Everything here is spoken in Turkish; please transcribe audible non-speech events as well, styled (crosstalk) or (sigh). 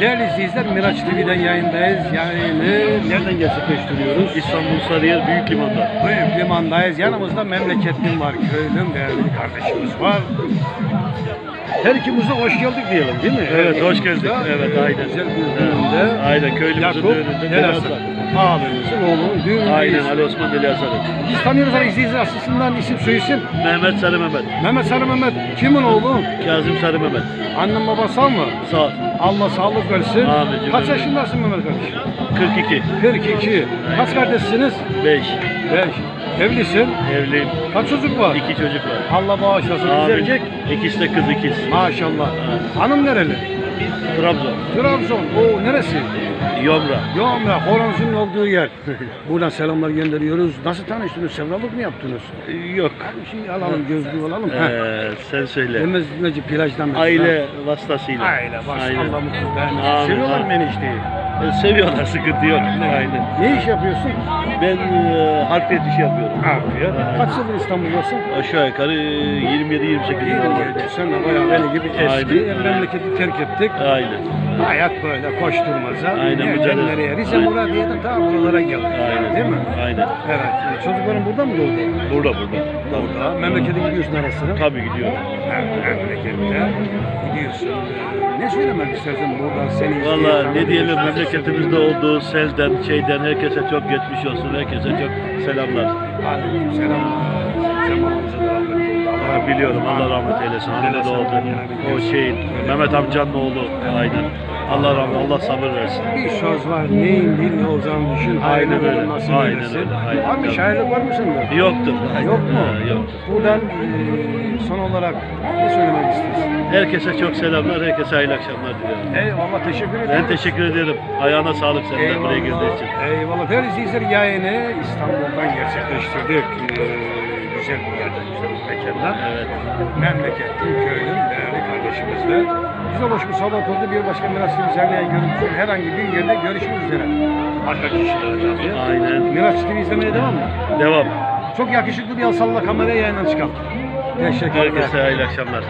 Değerli izleyiciler Miraç TV'den yayındayız. Yayını nereden gerçekleştiriyoruz? İstanbul Sarıyer Büyük Liman'da. Büyük limandayız. Yanımızda memleketlim var. Köylüm değerli kardeşimiz var. Her ikimize hoş geldik diyelim değil mi? Evet, hoş geldik. Evet, aynen. Güzel bir düğünde. Aynen köylümüzün Yakup düğününde. Delihasan. Abimizin oğlunun düğünündeyiz. Aynen Ali Osman Delihasan'ın. Biz tanıyoruz ama izleyiciler açısından isim soyisim. Mehmet Sarı Mehmet. Mehmet Sarı Mehmet kimin oğlu? Kazım Sarı Mehmet. Annem baba sağ mı? Sağ ol. Allah sağlık versin. Amin. Kaç yaşındasın Mehmet kardeşim? 42. 42. Kaç kardeşsiniz? 5. 5. Evlisin. Evliyim. Kaç çocuk var? İki çocuk var. Allah bağışlasın. Amin. erkek. İkisi de kız ikiz. Maşallah. Evet. Hanım nereli? Trabzon. Trabzon. O neresi? Yomra. Yomra. Horonzun olduğu yer. (laughs) Buradan selamlar gönderiyoruz. Nasıl tanıştınız? Sevdalık mı yaptınız? Yok. Bir şey alalım, gözlüğü alalım. Ee, sen söyle. Demez plajdan. Aile vasıtasıyla. Aile. Aynen. Allah mutlu Seviyorlar mı enişteyi? E, Seviyorlar sıkıntı yok. Aynen. Ne iş yapıyorsun? Ben e, harfiyat işi yapıyorum. Afiyet. Kaç yıldır İstanbul'dasın? Aşağı yukarı 27-28 yıl oldu. Sen de bayağı beni gibi eski Aynen. memleketi terk ettik. Aynen. Hayat böyle koşturmaza. Aynen, mücadele. nereye? Rize Aynen. Muradiye'den ta buralara geldik. Aynen. Değil mi? Aynen. Evet. Çocukların burada mı doğdu? Burada burada. Burada. Memlekete gidiyorsun arasına. Tabii gidiyorum. Evet, memlekette gidiyorsun. Ne söylemek istersin buradan seni Valla ne diyelim memleketimizde olduğu selden, şeyden herkese çok geçmiş olsun. Herkese çok selamlar. Aleyküm selam. Zamanımıza da rahmet. Ha, biliyorum Allah rahmet eylesin. Annemde de oldu. O şeyin Mehmet amcanın oğlu. Aynen. Allah rahmet, Allah sabır versin. Bir söz var, neyin değil ne olacağını düşün. Aynen Hayırlı öyle. nasip Aynen öyle, aynen. Mı şairlik var mı sende? Yoktur. Yok mu? Ha, Yok. Buradan eee, son olarak ne söylemek istiyorsun? Herkese çok selamlar, herkese hayırlı akşamlar diliyorum. Eyvallah teşekkür ederim. Ben teşekkür ederim. Ayağına sağlık senden buraya girdiği için. Eyvallah. Değerli izleyiciler yayını İstanbul'dan gerçekleştirdik. Ee, güzel bir yerde, güzel bir mekanda. Evet. Memleketin, köylüm, değerli kardeşimizle. Güzel hoş bir sabah oldu. Bir başka Miraç TV izleyen görüntüsünün herhangi bir yerde görüşmek üzere. Başka kişilere tabii. Aynen. Miraç TV izlemeye devam mı? Devam. Çok yakışıklı bir el salla kameraya yayından çıkalım. Teşekkür ederim. Herkese hayırlı akşamlar.